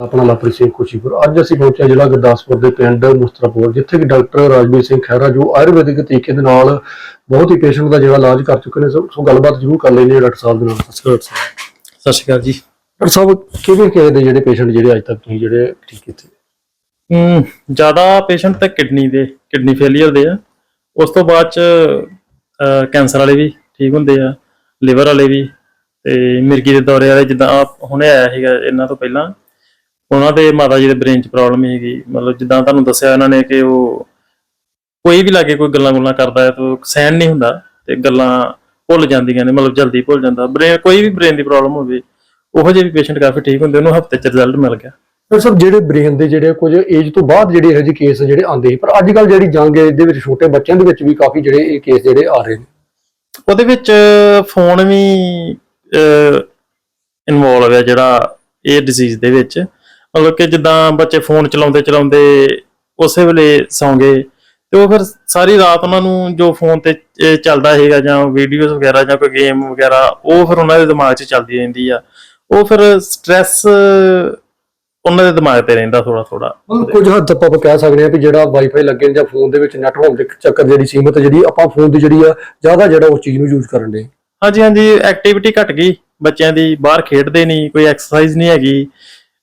ਆਪਣਾ ਲਵਪ੍ਰੀਤ ਸਿੰਘ ਖੁਸ਼ੀਪੁਰ। ਅੱਜ ਅਸੀਂ ਪਹੁੰਚੇ ਹਾਂ ਜ਼ਿਲ੍ਹਾ ਗੁਰਦਾਸਪੁਰ ਦੇ ਪਿੰਡ ਮੁਸਤਰਾਪੁਰ ਜਿੱਥੇ ਕਿ ਡਾਕਟਰ ਰਾਜਵੀਰ ਸਿੰਘ ਖਹਿਰਾ ਜੋ ਆਯੁਰਵੈਦਿਕ ਤਰੀਕੇ ਦੇ ਨਾਲ ਬਹੁਤ ਹੀ ਪੇਸ਼ੈਂਟ ਦਾ ਜਿਹੜਾ ਇਲਾਜ ਕਰ ਚੁੱਕੇ ਨੇ ਸੋ ਗੱਲਬਾਤ ਜ਼ਰੂਰ ਕਰ ਹਾਂ ਡਾਕਟਰ ਸਾਹਿਬ ਦੇ ਨਾਲ। ਸਤਿ ਸ਼੍ਰੀ ਅਕਾਲ ਸਤਿ ਸ਼੍ਰੀ ਅਕਾਲ ਜੀ। ਡਾਕਟਰ ਸਾਹਿਬ ਕਿਹੜੇ ਕਿਹੜੇ ਦੇ ਜਿਹੜੇ ਪੇਸ਼ੈਂਟ ਜਿਹੜੇ ਅੱਜ ਤੱਕ ਤੁਸੀਂ ਜਿਹੜੇ ਠੀਕ ਕੀਤੇ? ਹਮ ਜ਼ਿਆਦਾ ਪੇਸ਼ੈਂਟ ਤਾਂ ਕਿਡਨੀ ਦੇ ਕਿਡਨੀ ਫੇਲਿਅਰ ਦੇ ਆ। ਉਸ ਤੋਂ ਬਾਅਦ ਚ ਕੈਂਸਰ ਵਾਲੇ ਵੀ ਠੀਕ ਹੁੰਦੇ ਆ ਲਿਵਰ ਵਾਲੇ ਵੀ ਤੇ ਮਿਰਗੀ ਦੇ ਦੌਰੇ ਵਾਲੇ ਜਿੱਦਾਂ ਹੁਣੇ ਆਇਆ ਸੀਗਾ ਇਹਨਾਂ ਤੋਂ ਪਹਿਲਾਂ। ਉਹਨਾਂ ਦੇ ਮਾਤਾ ਜੀ ਦੇ ਬ੍ਰੇਨ 'ਚ ਪ੍ਰੋਬਲਮ ਹੈਗੀ। ਮਤਲਬ ਜਿੱਦਾਂ ਤੁਹਾਨੂੰ ਦੱਸਿਆ ਇਹਨਾਂ ਨੇ ਕਿ ਉਹ ਕੋਈ ਵੀ ਲਾਗੇ ਕੋਈ ਗੱਲਾਂ ਗੁੱਲਾਂ ਕਰਦਾ ਹੈ ਤਾਂ ਸਹਿਣ ਨਹੀਂ ਹੁੰਦਾ ਤੇ ਗੱਲਾਂ ਭੁੱਲ ਜਾਂਦੀਆਂ ਨੇ ਮਤਲਬ ਜਲਦੀ ਭੁੱਲ ਜਾਂਦਾ। ਬ੍ਰੇਨ ਕੋਈ ਵੀ ਬ੍ਰੇਨ ਦੀ ਪ੍ਰੋਬਲਮ ਹੋਵੇ ਉਹੋ ਜਿਹੇ ਵੀ ਪੇਸ਼ੈਂਟ ਕਾਫੀ ਠੀਕ ਹੁੰਦੇ ਉਹਨੂੰ ਹਫ਼ਤੇ 'ਚ ਰਿਜ਼ਲਟ ਮਿਲ ਗਿਆ। ਡਾਕਟਰ ਸਾਹਿਬ ਜਿਹੜੇ ਬ੍ਰੇਨ ਦੇ ਜਿਹੜੇ ਕੁਝ ਏਜ ਤੋਂ ਬਾਅਦ ਜਿਹੜੇ ਇਹੋ ਜਿਹੇ ਕੇਸ ਜਿਹੜੇ ਆਉਂਦੇ ਸੀ ਪਰ ਅੱਜ ਕੱਲ ਜਿਹੜੀ ਜੰਗ ਏਜ ਦੇ ਵਿੱਚ ਛੋਟੇ ਬੱਚਿਆਂ ਦੇ ਵਿੱਚ ਵੀ ਕਾਫੀ ਜਿਹੜੇ ਇਹ ਕੇਸ ਜਿਹੜੇ ਆ ਰਹੇ ਨੇ। ਉਹਦੇ ਵਿੱਚ ਫੋਨ ਵੀ ਇਨਵੋਲਵ ਹੈ ਜਿਹੜਾ ਇਹ ਡਿਜ਼ੀਜ਼ ਦੇ ਵਿੱਚ। ਮਤਲਬ ਕਿ ਜਿੱਦਾਂ ਬੱਚੇ ਫੋਨ ਚਲਾਉਂਦੇ ਚਲਾਉਂਦੇ ਉਸੇ ਵੇਲੇ ਸੌਂ ਗਏ ਤੇ ਉਹ ਫਿਰ ਸਾਰੀ ਰਾਤ ਉਹਨਾਂ ਨੂੰ ਜੋ ਫੋਨ ਤੇ ਚੱਲਦਾ ਹੈਗਾ ਜਾਂ ਵੀਡੀਓਜ਼ ਵਗੈਰਾ ਜਾਂ ਕੋਈ ਗੇਮ ਵਗੈਰਾ ਉਹ ਫਿਰ ਉਹਨਾਂ ਦੇ ਦਿਮਾਗ 'ਚ ਚੱਲਦੀ ਰਹਿੰਦੀ ਆ। ਉਹ ਫਿਰ ਸਟ੍ਰੈਸ ਉਹਨਾਂ ਦੇ ਦਿਮਾਗ ਤੇ ਰਹਿੰਦਾ ਥੋੜਾ ਥੋੜਾ ਕੁਝ ਹੱਦ ਤੱਕ ਆਪਾਂ ਕਹਿ ਸਕਦੇ ਹਾਂ ਕਿ ਜਿਹੜਾ ਵਾਈਫਾਈ ਲੱਗੇ ਜਾਂ ਫੋਨ ਦੇ ਵਿੱਚ ਨੈਟ ਹੋਣ ਦੇ ਚੱਕਰ ਜਿਹੜੀ ਸੀਮਤ ਜਿਹੜੀ ਆਪਾਂ ਫੋਨ ਦੀ ਜਿਹੜੀ ਆ ਜ਼ਿਆਦਾ ਜਿਹੜਾ ਉਸ ਚੀਜ਼ ਨੂੰ ਯੂਜ਼ ਕਰਨ ਦੇ। ਹਾਂਜੀ ਹਾਂਜੀ ਐਕਟੀਵਿਟੀ ਘਟ ਗਈ ਬੱਚਿਆਂ ਦੀ ਬਾਹਰ ਖੇਡਦੇ ਨਹੀਂ ਕੋਈ ਐਕਸਰਸਾਈਜ਼ ਨਹੀਂ ਹੈਗੀ।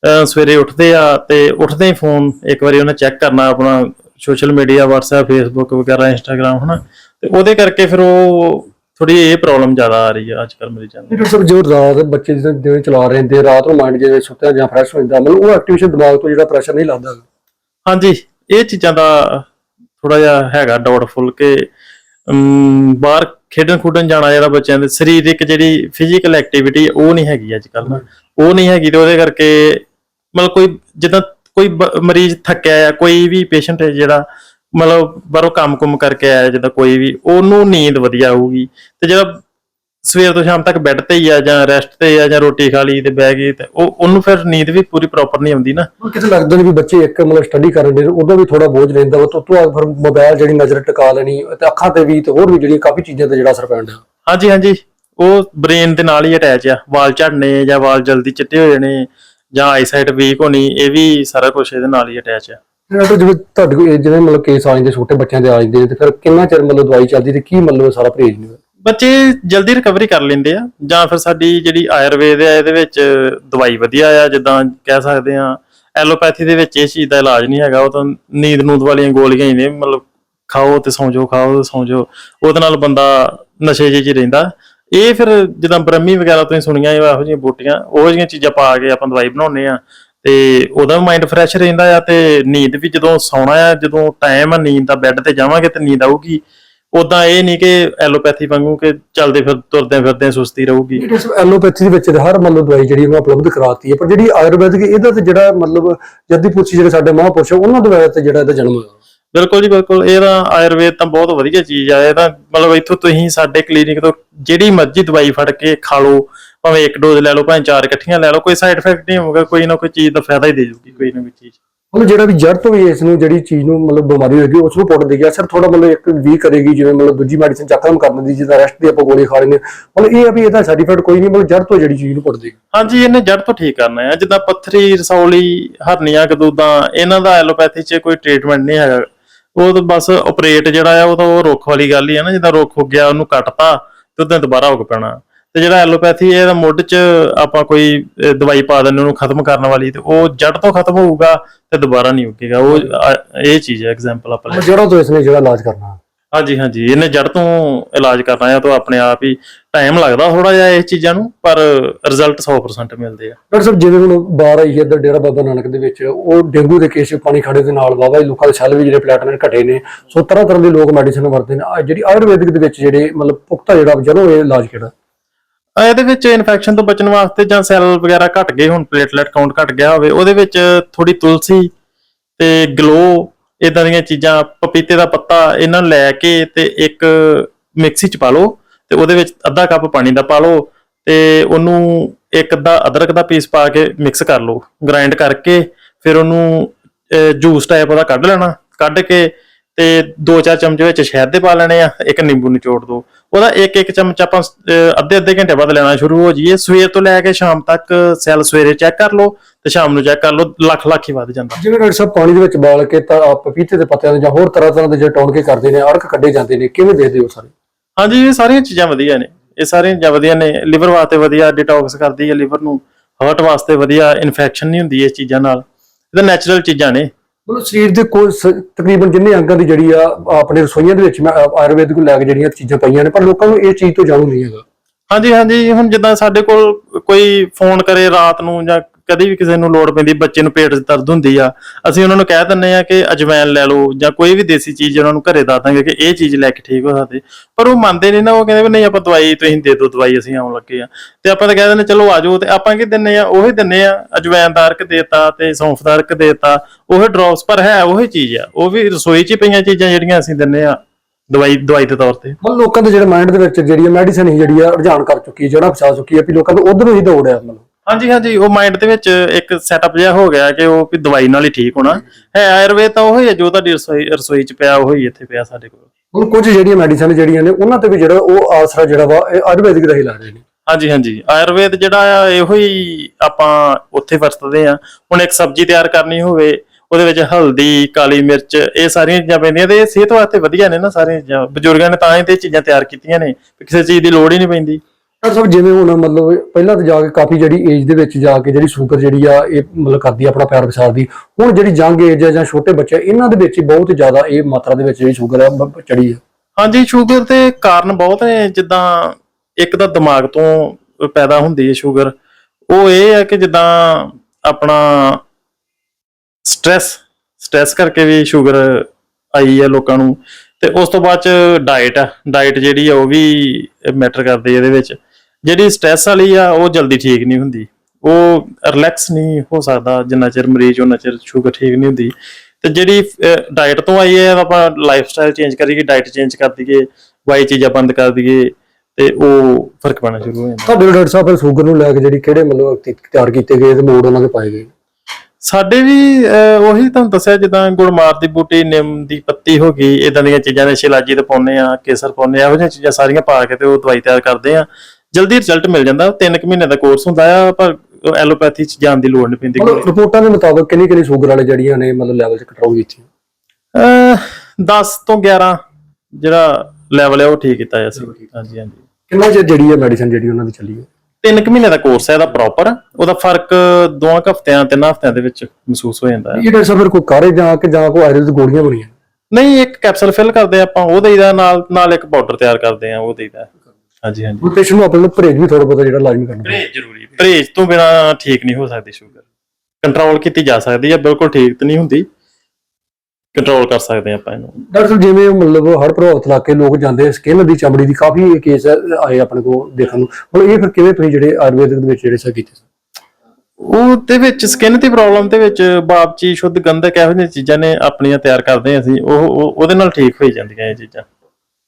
ਸਵੇਰੇ ਉੱਠਦੇ ਆ ਤੇ ਉੱਠਦੇ ਹੀ ਫੋਨ ਇੱਕ ਵਾਰੀ ਉਹਨੇ ਚੈੱਕ ਕਰਨਾ ਆਪਣਾ ਸੋਸ਼ਲ ਮੀਡੀਆ WhatsApp Facebook ਵਗੈਰਾ Instagram ਹਨਾ? ਤੇ ਉਹਦੇ ਕਰਕੇ ਫਿਰ ਉਹ ਥੋੜੀ ਇਹ ਪ੍ਰੋਬਲਮ ਜ਼ਿਆਦਾ ਆ ਰਹੀ ਹੈ ਅੱਜ ਕੱਲ ਮਰੀਜ਼ਾਂ ਨੂੰ ਡਾਕਟਰ ਸਾਹਿਬ ਜੋ ਰਾਤ ਬੱਚੇ ਜਿਵੇਂ ਜਿਵੇਂ ਚਲਾ ਰਹੇ ਹੁੰਦੇ ਰਾਤ ਨੂੰ ਮਾਈਂਡ ਜਿਵੇਂ ਸੁੱਤਿਆ ਜਾਂ ਫਰੈਸ਼ ਹੋ ਜਾਂਦਾ ਮਤਲਬ ਉਹ ਐਕਟੀਵੇਸ਼ਨ ਦਿਮਾਗ ਤੋਂ ਜਿਹੜਾ ਪ੍ਰੈਸ਼ਰ ਨਹੀਂ ਲੱਗਦਾ ਹਾਂਜੀ ਇਹ ਚੀਜ਼ਾਂ ਦਾ ਥੋੜਾ ਜਿਹਾ ਹੈਗਾ ਡਾਊਟਫੁਲ ਕਿ ਬਾਹਰ ਖੇਡਣ ਖੁੱਡਣ ਜਾਣਾ ਜਿਹੜਾ ਬੱਚਿਆਂ ਦੇ ਸਰੀਰਕ ਜਿਹੜੀ ਫਿਜ਼ੀਕਲ ਐਕਟੀਵਿਟੀ ਉਹ ਨਹੀਂ ਹੈਗੀ ਅੱਜ ਕੱਲ ਨਾ ਉਹ ਨਹੀਂ ਹੈਗੀ ਤੇ ਉਹਦੇ ਕਰਕੇ ਮਤਲਬ ਕੋਈ ਜਿੱਦਾਂ ਕੋਈ ਮਰੀਜ਼ ਥੱਕਿਆ ਆ ਕੋਈ ਵੀ ਪੇਸ਼ੈਂਟ ਹੈ ਜਿਹੜਾ ਮਤਲਬ ਬਾਹਰੋਂ ਕੰਮ-ਕੁਮ ਕਰਕੇ ਆਇਆ ਜਿੱਦਾਂ ਕੋਈ ਵੀ ਉਹਨੂੰ ਨੀਂਦ ਵਧੀਆ ਆਊਗੀ। ਤੇ ਜਿਹੜਾ ਸਵੇਰ ਤੋਂ ਸ਼ਾਮ ਤੱਕ ਬੈੱਡ ਤੇ ਹੀ ਆ ਜਾਂ ਰੈਸਟ ਤੇ ਆ ਜਾਂ ਰੋਟੀ ਖਾ ਲਈ ਤੇ ਬਹਿ ਗਈ ਤੇ ਉਹ ਉਹਨੂੰ ਫਿਰ ਨੀਂਦ ਵੀ ਪੂਰੀ ਪ੍ਰੋਪਰ ਨਹੀਂ ਆਉਂਦੀ ਨਾ। ਉਹ ਕਿਤੇ ਲੱਗਦਾ ਨਹੀਂ ਵੀ ਬੱਚੇ ਇੱਕ ਮਤਲਬ ਸਟੱਡੀ ਕਰਨ ਦੇ ਉਹਦਾ ਵੀ ਥੋੜਾ ਬੋਝ ਰਹਿੰਦਾ ਤੋਂ ਤੋਂ ਫਿਰ ਮੋਬਾਈਲ ਜਿਹੜੀ ਨਜ਼ਰ ਟਿਕਾ ਲੈਣੀ ਤੇ ਅੱਖਾਂ ਤੇ ਵੀ ਤੇ ਹੋਰ ਵੀ ਜਿਹੜੀਆਂ ਕਾਫੀ ਚੀਜ਼ਾਂ ਤੇ ਜਿਹੜਾ ਅਸਰ ਪੈਂਦਾ ਹਾਂਜੀ ਹਾਂਜੀ। ਉਹ ਬ੍ਰੇਨ ਦੇ ਨਾਲ ਹੀ ਅਟੈਚ ਆ। ਵਾਲ ਝੜਨੇ ਜਾਂ ਵਾਲ ਜਲਦੀ ਚਿੱਟੇ ਹੋ ਜਾਣੇ ਜਾਂ ਆਈਸਾਈਟ ਵੀਕ ਹੋਣੀ ਇਹ ਵੀ ਸਾਰਾ ਕੁਝ ਇਹਦੇ ਨਾਲ ਹੀ ਅਟੈਚ ਆ। ਡਾਕਟਰ ਜਿਵੇਂ ਤੁਹਾਡੇ ਕੋਲ ਇਹ ਜਿਵੇਂ ਮਤਲਬ ਕੇਸ ਆ ਜਾਂਦੇ ਛੋਟੇ ਬੱਚਿਆਂ ਦੇ ਆ ਜਾਂਦੇ ਤੇ ਫਿਰ ਕਿੰਨਾ ਚਿਰ ਮਤਲਬ ਦਵਾਈ ਚੱਲਦੀ ਤੇ ਕੀ ਮਤਲਬ ਸਾਰਾ ਪਰਹੇਜ਼ ਨਹੀਂ ਬੱਚੇ ਜਲਦੀ ਰਿਕਵਰੀ ਕਰ ਲੈਂਦੇ ਆ ਜਾਂ ਫਿਰ ਸਾਡੀ ਜਿਹੜੀ ਆਯੁਰਵੇਦ ਹੈ ਇਹਦੇ ਵਿੱਚ ਦਵਾਈ ਵਧੀਆ ਆ ਜਿੱਦਾਂ ਕਹਿ ਸਕਦੇ ਆ ਐਲੋਪੈਥੀ ਦੇ ਵਿੱਚ ਇਹ ਚੀਜ਼ ਦਾ ਇਲਾਜ ਨਹੀਂ ਹੈਗਾ ਉਹ ਤਾਂ ਨੀਂਦ ਨੂੰਦ ਵਾਲੀਆਂ ਗੋਲੀਆਂ ਹੀ ਨੇ ਮਤਲਬ ਖਾਓ ਤੇ ਸੌਂ ਜਾਓ ਖਾਓ ਤੇ ਸੌਂ ਜਾਓ ਉਹਦੇ ਨਾਲ ਬੰਦਾ ਨਸ਼ੇ ਜਿਹੇ 'ਚ ਹੀ ਰਹਿੰਦਾ। ਇਹ ਫਿਰ ਜਿੱਦਾਂ ਬ੍ਰਹਮੀ ਵਗੈਰਾ ਤੁਸੀਂ ਸੁਣੀਆਂ ਇਹ ਇਹੋ ਜਿਹੀਆਂ ਬੂਟੀਆਂ, ਉਹੋ ਜਿਹੀਆਂ ਚੀਜ਼ਾਂ ਪਾ ਕੇ ਆਪਾਂ ਦਵਾਈ ਬਣਾਉਂਦੇ ਆ ਤੇ ਉਹਦਾ ਮਾਈਂਡ ਫਰੈਸ਼ ਰਹਿੰਦਾ ਆ ਤੇ ਨੀਂਦ ਵੀ ਜਦੋਂ ਸੌਣਾ ਆ, ਜਦੋਂ ਟਾਈਮ ਆ ਨੀਂਦ ਦਾ ਬੈੱਡ ਤੇ ਜਾਵਾਂਗੇ ਤੇ ਨੀਂਦ ਆਊਗੀ। ਉਦਾਂ ਇਹ ਨਹੀਂ ਕਿ ਐਲੋਪੈਥੀ ਵਾਂਗੂ ਕਿ ਚੱਲਦੇ ਫਿਰ ਤੁਰਦੇ ਫਿਰਦੇ ਸੁਸਤੀ ਰਹੂਗੀ। ਐਲੋਪੈਥੀ ਦੇ ਵਿੱਚ ਹਰ ਮਤਲਬ ਦਵਾਈ ਜਿਹੜੀ ਉਹਨੂੰ ਉਪਲਬਧ ਕਰਾਤੀ ਹੈ ਪਰ ਜਿਹੜੀ ਆਯੁਰਵੈਦਿਕ, ਇਹਦਾ ਤੇ ਜਿਹੜਾ ਮਤਲਬ ਜੱਦੀ ਪੁਰਸ਼ੀ ਜਿਹੜੇ ਸਾਡੇ ਮਹਾਂਪੁਰਸ਼ ਉਹਨਾਂ ਦਵਾਈ ਤੇ ਜਿਹੜਾ ਇਹਦਾ ਜਨਮ ਹੋਇਆ। ਬਿਲਕੁਲ ਜੀ ਬਿਲਕੁਲ। ਇਹ ਤਾਂ ਆਯੁਰਵੇਦ ਤਾਂ ਬਹੁਤ ਵਧੀਆ ਚੀਜ਼ ਆ। ਇਹ ਤਾਂ ਮਤਲਬ ਇੱਥੋਂ ਤੁਸੀਂ ਸਾਡੇ ਕਲੀਨਿਕ ਤੋਂ ਜਿਹੜੀ ਮਰਜ਼ੀ ਦਵਾਈ ਫੜ ਕੇ ਖਾ ਲਓ ਭਾਵੇਂ ਇੱਕ ਡੋਜ਼ ਲੈ ਲਓ ਭਾਵੇਂ ਚਾਰ ਇਕੱਠੀਆਂ ਲੈ ਲਓ ਕੋਈ ਸਾਈਡ ਇਫੈਕਟ ਨਹੀਂ ਹੋਊਗਾ ਕੋਈ ਨਾ ਕੋਈ ਚੀਜ਼ ਦਾ ਫਾਇਦਾ ਹੀ ਦੇ ਜੂਗੀ ਕੋਈ ਨਾ ਕੋਈ ਚੀਜ਼। ਮਤਲਬ ਜਿਹੜਾ ਵੀ ਜੜ ਤੋਂ ਵੀ ਇਸ ਨੂੰ ਜਿਹੜੀ ਚੀਜ਼ ਨੂੰ ਮਤਲਬ ਬਿਮਾਰੀ ਹੋਏਗੀ ਉਸ ਨੂੰ ਪੁੱਟ ਦੇਗੀ ਅਸਰ ਥੋੜਾ ਮਤਲਬ ਇੱਕ ਵੀ ਕਰੇਗੀ ਜਿਵੇਂ ਮਤਲਬ ਦੂਜੀ ਮੈਡੀਸਿਨ ਚੱਕਰਮ ਕਰ ਦਿੰਦੀ ਜਿਹਦਾ ਰੈਸਟ ਦੀ ਆਪਾਂ ਗੋਲੀ ਖਾ ਲੈਂਦੇ ਹਾਂ। ਮਤਲਬ ਇਹ ਆ ਵੀ ਇਹਦਾ ਸਾਈਡ ਇਫੈਕਟ ਕੋਈ ਨਹੀਂ ਮਤਲਬ ਜੜ ਤੋਂ ਜਿਹੜੀ ਚੀਜ਼ ਨੂੰ ਪੁੱਟ ਦੇਗੀ। ਹਾਂਜੀ ਇਹਨੇ ਜੜ ਤੋਂ ਠੀਕ ਕਰਨਾ ਹੈ ਜਿੱਦਾਂ ਪੱਥਰੀ ਰਸੌਲੀ ਹਰਨੀਆਂ ਕਦੂਦਾਂ ਇਹਨਾਂ ਦਾ ਐਲੋਪੈਥੀ 'ਚ ਕੋਈ ਟ੍ਰੀਟਮੈਂਟ ਨਹੀਂ ਹੈਗਾ। ਉਹ ਤਾਂ ਬਸ ਆਪਰੇਟ ਜਿਹੜਾ ਆ, ਉਹ ਤਾਂ ਉਹ ਰੁੱਖ ਵਾਲੀ ਗੱਲ ਹੀ ਆ ਨਾ, ਜਿੱਦਾਂ ਰੁੱਖ ਹੋ ਗਿਆ, ਉਹਨੂੰ ਕੱਟਤਾ ਤੇ ਉਹਦਾਂ ਦੁਬਾਰਾ ਉਗ ਪੈਣਾ। ਤੇ ਜਿਹੜਾ ਐਲੋਪੈਥੀ ਇਹਦਾ ਮੁੱਢ 'ਚ ਆਪਾਂ ਕੋਈ ਦਵਾਈ ਪਾ ਦਿੰਦੇ, ਉਹਨੂੰ ਖਤਮ ਕਰਨ ਵਾਲੀ ਤੇ ਉਹ ਜੜ ਤੋਂ ਖਤਮ ਹੋਊਗਾ ਤੇ ਦੁਬਾਰਾ ਨਹੀਂ ਉੱਗੇਗਾ। ਉਹ ਇਹ ਚੀਜ਼ ਹੈ ਐਗਜ਼ਾਮਪਲ ਆਪਾਂ ਲੈ ਜੜੋਂ ਤੋਂ ਇਸ ਨੇ ਜਿਹੜਾ ਇਲਾਜ ਕਰਨਾ। ਹਾਂਜੀ ਹਾਂਜੀ। ਇਹਨੇ ਜੜ ਤੋਂ ਇਲਾਜ ਕਰਨਾ ਹੈ ਤਾਂ ਆਪਣੇ ਆਪ ਹੀ ਟਾਈਮ ਲੱਗਦਾ ਥੋੜਾ ਜਿਹਾ ਇਹ ਚੀਜ਼ਾਂ ਨੂੰ ਪਰ ਰਿਜ਼ਲਟ 100% ਮਿਲਦੇ ਆ। ਡਾਕਟਰ ਸਾਹਿਬ ਜਿਵੇਂ ਹੁਣ ਬਾਹਰ ਆਈ ਹੈ ਇੱਧਰ ਡੇਰਾ ਬਾਬਾ ਨਾਨਕ ਦੇ ਵਿੱਚ ਉਹ ਡੇਂਗੂ ਦੇ ਕੇਸ ਪਾਣੀ ਖੜੇ ਦੇ ਨਾਲ ਵਾਵਾ ਲੋਕਾਂ ਦੇ ਸੈੱਲ ਵੀ ਜਿਹੜੇ ਪਲੇਟਲੇਟ ਘਟੇ ਨੇ। ਸੋ ਤਰ੍ਹਾਂ ਤਰ੍ਹਾਂ ਦੇ ਲੋਕ ਮੈਡੀਸਿਨ ਵਰਤਦੇ ਨੇ। ਜਿਹੜੀ ਆਯੁਰਵੈਦਿਕ ਦੇ ਵਿੱਚ ਜਿਹੜੇ ਮਤਲਬ ਪੁਖਤਾ ਜਿਹੜਾ ਜਦੋਂ ਇਹ ਇਲਾਜ ਕਿਹੜਾ? ਇਹਦੇ ਵਿੱਚ ਇਨਫੈਕਸ਼ਨ ਤੋਂ ਬਚਣ ਵਾਸਤੇ ਜਾਂ ਸੈੱਲ ਵਗੈਰਾ ਘਟ ਗਏ ਹੁਣ ਪਲੇਟਲੇਟ ਕਾਊਂਟ ਘਟ ਗਿਆ ਹੋਵੇ ਉਹਦੇ ਵਿੱਚ ਥੋੜੀ ਤੁਲਸੀ ਤੇ ਗਲੋ ਇਦਾਂ ਦੀਆਂ ਚੀਜ਼ਾਂ, ਪਪੀਤੇ ਦਾ ਪੱਤਾ ਇਹਨਾਂ ਨੂੰ ਲੈ ਕੇ ਤੇ ਇੱਕ ਮਿਕਸੀ ਚ ਪਾ ਲਓ ਤੇ ਉਹਦੇ ਵਿੱਚ ਅੱਧਾ ਕੱਪ ਪਾਣੀ ਦਾ ਪਾ ਲਓ ਤੇ ਉਹਨੂੰ ਇੱਕ ਅੱਧਾ ਅਦਰਕ ਦਾ ਪੀਸ ਪਾ ਕੇ ਮਿਕਸ ਕਰ ਲਓ ਗ੍ਰਾਈਂਡ ਕਰਕੇ ਫਿਰ ਉਹਨੂੰ ਜੂਸ ਟਾਈਪ ਉਹਦਾ ਕੱਢ ਲੈਣਾ, ਕੱਢ ਕੇ ਤੇ ਦੋ ਚਾਰ ਚਮਚ ਵਿੱਚ ਸ਼ਹਿਦ ਦੇ ਪਾ ਲੈਣੇ ਆ ਇੱਕ ਨਿੰਬੂ ਨਿਚੋੜ ਦੋ। ਉਹਦਾ ਇੱਕ ਇੱਕ ਚਮਚ ਆਪਾਂ ਅੱਧੇ ਅੱਧੇ ਘੰਟੇ ਬਾਅਦ ਲੈਣਾ ਸ਼ੁਰੂ ਹੋ ਜਾਈਏ। ਸਵੇਰ ਤੋਂ ਲੈ ਕੇ ਸ਼ਾਮ ਤੱਕ ਸੈੱਲ ਸਵੇਰੇ ਚੈੱਕ ਕਰ ਲਓ ਤੇ ਸ਼ਾਮ ਨੂੰ ਚੈੱਕ ਕਰ ਲਓ ਲੱਖ ਲੱਖ ਹੀ ਵੱਧ ਜਾਂਦਾ। ਜਿਵੇਂ ਡਾਕਟਰ ਸਾਹਿਬ ਪਾਣੀ ਦੇ ਵਿੱਚ ਬਾਲ ਕੇ ਤਾਂ ਪਪੀਤੇ ਦੇ ਪੱਤਿਆਂ ਦੇ ਜਾਂ ਹੋਰ ਤਰ੍ਹਾਂ ਤਰ੍ਹਾਂ ਦੇ ਜਿਹੜੇ ਟੌਣ ਕੇ ਕਰਦੇ ਨੇ ਅਰਕ ਕੱਢੇ ਜਾਂਦੇ ਨੇ ਕਿਵੇਂ ਦੇਖਦੇ ਹੋ ਸਾਰੇ? ਹਾਂਜੀ ਇਹ ਸਾਰੀਆਂ ਚੀਜ਼ਾਂ ਵਧੀਆ ਨੇ। ਇਹ ਸਾਰੀਆਂ ਚੀਜ਼ਾਂ ਵਧੀਆ ਨੇ। ਲਿਵਰ ਵਾਸਤੇ ਵਧੀਆ ਡਿਟੌਕਸ ਕਰਦੀ ਹੈ ਲਿਵਰ ਨੂੰ। ਹਾਰਟ ਵਾਸਤੇ ਵਧੀਆ ਇਨਫੈਕਸ਼ਨ ਨਹੀਂ ਹੁੰਦੀ ਇਸ ਚੀਜ਼ਾਂ ਨਾਲ। ਇਹ ਤਾਂ ਨੈਚੁਰਲ ਚੀਜ਼ਾਂ ਨੇ। ਮਤਲਬ ਸਰੀਰ ਦੇ ਕੋਈ ਸ- ਤਕਰੀਬਨ ਜਿੰਨੇ ਅੰਗਾਂ ਦੀ ਜਿਹੜੀ ਆ, ਆਪਣੇ ਰਸੋਈਆਂ ਦੇ ਵਿੱਚ ਮੈਂ ਆ- ਆਯੁਰਵੈਦਿਕ ਨੂੰ ਲੈ ਕੇ ਜਿਹੜੀਆਂ ਚੀਜ਼ਾਂ ਪਈਆਂ ਨੇ, ਪਰ ਲੋਕਾਂ ਨੂੰ ਇਹ ਚੀਜ਼ ਤੋਂ ਜਾਣੂ ਨਹੀਂ ਹੈਗਾ। ਹਾਂਜੀ ਹਾਂਜੀ ਹੁਣ ਜਿੱਦਾਂ ਸਾਡੇ ਕੋਲ ਕੋਈ ਫੋਨ ਕਰੇ ਰਾਤ ਨੂੰ ਜਾਂ ਕਦੇ ਵੀ ਕਿਸੇ ਨੂੰ ਲੋੜ ਪੈਂਦੀ, ਬੱਚੇ ਨੂੰ ਪੇਟ 'ਚ ਦਰਦ ਹੁੰਦੀ ਆ, ਅਸੀਂ ਉਹਨਾਂ ਨੂੰ ਕਹਿ ਦਿੰਨੇ ਆ ਕਿ ਅਜਵਾਇਨ ਲੈ ਲਓ ਜਾਂ ਕੋਈ ਵੀ ਦੇਸੀ ਚੀਜ਼ ਉਹਨਾਂ ਨੂੰ ਘਰੇ ਦੱਸ ਦਾਂਗੇ ਕਿ ਇਹ ਚੀਜ਼ ਲੈ ਕੇ ਠੀਕ ਹੋ ਸਕਦੇ। ਪਰ ਉਹ ਮੰਨਦੇ ਨਹੀਂ ਨਾ, ਉਹ ਕਹਿੰਦੇ ਵੀ ਨਹੀਂ ਆਪਾਂ ਦਵਾਈ, ਤੁਸੀਂ ਦੇ ਦਿਓ ਦਵਾਈ, ਅਸੀਂ ਆਉਣ ਲੱਗੇ ਆ ਤੇ ਆਪਾਂ ਤਾਂ ਕਹਿ ਦਿੰਦੇ ਚਲੋ ਆ ਜਾਓ, ਤੇ ਆਪਾਂ ਕੀ ਦਿੰਨੇ ਆ ਉਹੀ ਦਿੰਨੇ ਆ ਅਜਵਾਇਨ ਦਾ ਅਰਕ ਦੇਤਾ ਤੇ ਸੌਂਫ ਦਾ ਅਰਕ ਦੇਤਾ, ਉਹ ਡ੍ਰੌਪਸ ਪਰ ਹੈ ਉਹੀ ਚੀਜ਼ ਆ, ਉਹ ਵੀ ਰਸੋਈ 'ਚ ਪਈਆਂ ਚੀਜ਼ਾਂ ਜਿਹੜੀਆਂ ਅਸੀਂ ਦਿੰਨੇ ਆ ਦਵਾਈ ਦਵਾਈ ਦੇ ਤੌਰ ਤੇ। ਮਤਲਬ ਲੋਕਾਂ ਦੇ ਜਿਹੜੇ ਮਾਈਂਡ ਦੇ ਵਿੱਚ ਜਿਹੜੀ ਮੈਡੀਸਨ ਹੀ ਜਿਹੜੀ ਆ, ਰੁਝਾਨ ਕਰ ਚੁੱਕੀ ਹੈ ਜਿਹੜਾ ਫਸਾ ਚੁੱਕੀ ਹੈ ਵੀ ਲੋਕਾਂ ਨੂੰ ਉਧਰ ਹੀ ਦੌੜ ਆ ਮਤਲਬ। ਹਾਂਜੀ ਹਾਂਜੀ ਉਹ ਮਾਈਂਡ ਦੇ ਵਿੱਚ ਇੱਕ ਸੈਟਅਪ ਜਿਹਾ ਹੋ ਗਿਆ ਕਿ ਉਹ ਵੀ ਦਵਾਈ ਨਾਲ ਹੀ ਠੀਕ ਹੋਣਾ। ਹੈ ਆਯੁਰਵੇਦ ਤਾਂ ਉਹ ਹੀ ਹੈ ਜੋ ਤੁਹਾਡੀ ਰਸੋਈ ਰਸੋਈ 'ਚ ਪਿਆ ਉਹ ਹੀ ਇੱਥੇ ਪਿਆ ਸਾਡੇ ਕੋਲ। ਹੁਣ ਕੁਝ ਜਿਹੜੀਆਂ ਮੈਡੀਸਨ ਜਿਹੜੀਆਂ ਨੇ ਉਹਨਾਂ ਤੇ ਵੀ ਜਿਹੜਾ ਉਹ ਆਸਰਾ ਜਿਹੜਾ ਵਾ ਇਹ ਆਯੁਰਵੈਦਿਕ ਦਾ ਹੀ ਲਾ ਰਹੇ ਨੇ। ਹਾਂਜੀ ਹਾਂਜੀ ਆਯੁਰਵੇਦ ਜਿਹੜਾ ਆ ਇਹੋ ਹੀ ਆਪਾਂ ਉੱਥੇ ਵਰਤਦੇ ਆ ਹੁਣ ਇੱਕ ਸਬਜ਼ੀ ਤਿਆਰ ਕਰਨੀ ਹੋਵੇ ਉਹਦੇ ਵਿੱਚ ਹਲਦੀ ਕਾਲੀ ਮਿਰਚ ਇਹ ਸਾਰੀਆਂ ਚੀਜ਼ਾਂ ਪੈਂਦੀਆਂ ਤੇ ਇਹ ਸਿਹਤ ਵਾਸਤੇ ਵਧੀਆ ਨੇ ਨਾ ਸਾਰੀਆਂ ਚੀਜ਼ਾਂ। ਬਜ਼ੁਰਗਾਂ ਨੇ ਤਾਂ ਹੀ ਤੇ ਇਹ ਚੀਜ਼ਾਂ ਤਿਆਰ ਕੀਤੀਆਂ ਨੇ ਕਿਸੇ ਚੀਜ਼ ਦੀ ਲੋੜ ਹੀ ਨਹੀਂ ਪੈਂਦੀ। ਡਾਕਟਰ ਸਾਹਿਬ, ਜਿਵੇਂ ਹੁਣ ਮਤਲਬ ਪਹਿਲਾਂ ਤਾਂ ਜਾ ਕੇ ਕਾਫੀ ਜਿਹੜੀ ਏਜ ਦੇ ਵਿੱਚ ਜਾ ਕੇ ਜਿਹੜੀ ਸ਼ੂਗਰ ਜਿਹੜੀ ਆ, ਇਹ ਮਤਲਬ ਕਰਦੀ ਆ, ਆਪਣਾ ਪੈਰ ਵਿਸਾਰਦੀ। ਹੁਣ ਜਿਹੜੀ ਜੰਗ ਏਜ ਆ ਜਾਂ ਛੋਟੇ ਬੱਚੇ ਇਹਨਾਂ ਦੇ ਵਿੱਚ ਬਹੁਤ ਜ਼ਿਆਦਾ ਇਹ ਮਾਤਰਾ ਦੇ ਵਿੱਚ ਜਿਹੜੀ ਸ਼ੂਗਰ ਆ, ਬ- ਚੜੀ ਆ। ਹਾਂਜੀ, ਸ਼ੂਗਰ ਦੇ ਕਾਰਨ ਬਹੁਤ ਨੇ। ਜਿੱਦਾਂ ਇੱਕ ਤਾਂ ਦਿਮਾਗ ਤੋਂ ਪੈਦਾ ਹੁੰਦੀ ਹੈ ਸ਼ੂਗਰ। ਉਹ ਇਹ ਹੈ ਕਿ ਜਿੱਦਾਂ ਆਪਣਾ ਸਟ्रेस ਸਟ्रेस ਕਰਕੇ ਵੀ ਸ਼ੂਗਰ ਆਈ ਹੈ ਲੋਕਾਂ ਨੂੰ। ਤੇ ਉਸ ਤੋਂ ਬਾਅਦ ਚ ਡਾਈਟ ਆ। ਡਾਈਟ ਜਿਹੜੀ ਆ, ਉਹ ਵੀ ਮੈਟਰ ਕਰਦੀ ਹੈ ਇਹਦੇ ਵਿੱਚ। ਜਿਹੜੀ ਸਟ्रेस ਵਾਲੀ ਆ ਉਹ ਜਲਦੀ ਠੀਕ ਨਹੀਂ ਹੁੰਦੀ। ਉਹ ਰਿਲੈਕਸ ਨਹੀਂ ਹੋ ਸਕਦਾ ਜਿੰਨਾ ਚਿਰ ਮਰੀਜ਼ ਉਹਨਾਂ ਚਿਰ ਸ਼ੂਗਰ ਠੀਕ ਨਹੀਂ ਹੁੰਦੀ। ਤੇ ਜਿਹੜੀ ਡਾਈਟ ਤੋਂ ਆਈ ਹੈ ਆਪਾਂ ਲਾਈਫ ਸਟਾਈਲ ਚੇਂਜ ਕਰੀਏ ਡਾਈਟ ਚੇਂਜ ਕਰ ਦਈਏ ਵਾਈ ਚੀਜ਼ਾਂ ਬੰਦ ਕਰ ਦਈਏ ਤੇ ਉਹ ਫ਼ਰਕ ਪੈਣਾ ਸ਼ੁਰੂ ਹੋ ਜਾਂਦਾ। ਤੁਹਾਡੇ ਡਾਕਟਰ ਸਾਹਿਬ ਫਿਰ ਸ਼ੂਗਰ ਨੂੰ ਲੈ ਕੇ ਜਿਹੜੀ ਕਿਹੜੇ ਮਤਲਬ ਤਿਆਰ ਕੀਤੇ ਗਏ ਤੇ ਮੋੜ ਉਹਨਾਂ ਦੇ ਪਾਏ ਗਏ? ਸਾਡੇ ਵੀ ਉਹੀ ਤੁਹਾਨੂੰ ਦੱਸਿਆ ਜਿੱਦਾਂ ਗੁੜਮਾਰ ਦੀ ਬੂਟੀ ਨਿੰਮ ਦੀ ਪੱਤੀ ਹੋ ਗਈ ਇਦਾਂ ਦੀਆਂ ਚੀਜ਼ਾਂ ਨੇ ਸ਼ਿਲਾਜੀ ਤੇ ਪਾਉਂਦੇ ਆ ਕੇਸਰ ਪਾਉਂਦੇ ਆ ਇਹੋ ਜਿਹੀਆਂ ਚੀਜ਼ਾਂ ਸਾਰੀਆਂ ਪਾ ਕੇ ਤੇ ਉਹ ਦਵਾਈ ਤਿਆਰ ਕਰਦੇ ਆ। ਜਲਦੀ ਰਿਜ਼ਲਟ ਮਿਲ ਜਾਂਦਾ 3 ਕੁ ਮਹੀਨੇ ਦਾ ਕੋਰਸ ਹੁੰਦਾ ਆ ਪਰ ਐਲੋਪੈਥੀ ਚ ਜਾਣ ਦੀ ਲੋੜ ਨਹੀਂ ਪੈਂਦੀ ਰਿਪੋਰਟਾਂ ਦੇ ਮੁਤਾਬਕ ਕਿੰਨੀ ਕਿੰਨੀ ਸ਼ੂਗਰ ਵਾਲੇ ਜਿਹੜੀਆਂ ਨੇ ਮਤਲਬ ਲੈਵਲ 'ਚ ਕੰਟਰੋਲ ਕੀਤੀ ਅਹ 10 ਤੋਂ 11 ਜਿਹੜਾ ਲੈਵਲ ਹੈ ਉਹ ਠੀਕ ਕੀਤਾ ਹੈ ਅਸੀਂ। ਹਾਂਜੀ ਹਾਂਜੀ। ਕਿੰਨਾ ਚਿਰ ਜਿਹੜੀ ਹੈ ਮੈਡੀਸਨ ਜਿਹੜੀ ਉਹਨਾਂ ਦੀ ਚੱਲੀ ਹੈ? ਤਿੰਨ ਕੁ ਮਹੀਨੇ ਦਾ ਕੋਰਸ ਹੈ ਇਹਦਾ ਪ੍ਰੋਪਰ ਉਹਦਾ ਫ਼ਰਕ ਕੁ ਹਫ਼ਤਿਆਂ ਤਿੰਨ ਹਫ਼ਤਿਆਂ ਦੇ ਵਿੱਚ ਮਹਿਸੂਸ ਹੋ ਜਾਂਦਾ ਹੈ ਇਹ ਡਾਕਟਰ ਸਾਹਿਬ ਫਿਰ ਕੋਈ ਕਾਰੇ ਜਾਂ ਕਿ ਜਾਂ ਕੋਈ ਆਯੁਰਵੈਦਿਕ ਗੋਲੀਆਂ ਬਣੀਆਂ? ਨਹੀਂ ਇੱਕ ਕੈਪਸੂਲ ਫਿਲ ਕਰਦੇ ਆਪਾਂ ਉਹ ਦੇਈਦਾ ਨਾਲ ਨਾਲ ਇੱਕ ਪਾਊਡਰ ਤਿਆਰ ਕਰਦੇ ਆ ਉਹ ਦੇਈਦਾ। ਹਾਂਜੀ ਹਾਂਜੀ। ਪੇਸ਼ੈਂਟ ਨੂੰ ਆਪਣੇ ਨੂੰ ਪਰਹੇਜ਼ ਵੀ ਥੋੜਾ ਬਹੁਤਾ ਜਿਹੜਾ ਲਾਜ਼ਮੀ ਕਰਨਾ ਪੈਂਦਾ। ਪਰਹੇਜ਼ ਜ਼ਰੂਰੀ ਪਰਹੇਜ਼ ਤੋਂ ਬਿਨਾ ਠੀਕ ਨਹੀਂ ਹੋ ਸਕਦੀ ਸ਼ੂਗਰ। ਕੰਟਰੋਲ ਕੀਤੀ ਜਾ ਸਕਦੀ ਹੈ ਬਿਲਕੁਲ ਠੀਕ ਤਾਂ ਨਹੀਂ ਹੁੰਦੀ। ਕੰਟਰੋਲ ਕਰ ਸਕਦੇ ਆਪਾਂ ਇਹਨੂੰ। ਡਾਕਟਰ ਸਾਹਿਬ ਜਿਵੇਂ ਮਤਲਬ ਹਰ ਪ੍ਰਭਾਵਿਤ ਇਲਾਕੇ ਲੋਕ ਜਾਂਦੇ ਸਕਿਨ ਦੀ ਚਮੜੀ ਦੀ ਕਾਫੀ ਕੇਸ ਆਏ ਆਪਣੇ ਕੋਲ ਦੇਖਣ ਨੂੰ। ਹੁਣ ਇਹ ਫਿਰ ਕਿਵੇਂ ਤੁਸੀਂ ਜਿਹੜੇ ਆਯੁਰਵੈਦਿਕ ਦੇ ਵਿੱਚ ਜਿਹੜੇ ਸਾ ਕੀਤੇ ਸਨ? ਉਹਦੇ ਵਿੱਚ ਸਕਿਨ ਦੀ ਪ੍ਰੋਬਲਮ ਦੇ ਵਿੱਚ ਬਾਪਚੀ ਸ਼ੁੱਧ ਗੰਧਕ ਇਹੋ ਜਿਹੀਆਂ ਚੀਜ਼ਾਂ ਨੇ ਆਪਣੀਆਂ ਤਿਆਰ ਕਰਦੇ ਹਾਂ ਅਸੀਂ। ਉਹ ਉਹ- ਉਹਦੇ ਨਾਲ ਠੀਕ ਹੋਈ ਜਾਂਦੀਆਂ ਇਹ ਚੀਜ਼ਾਂ।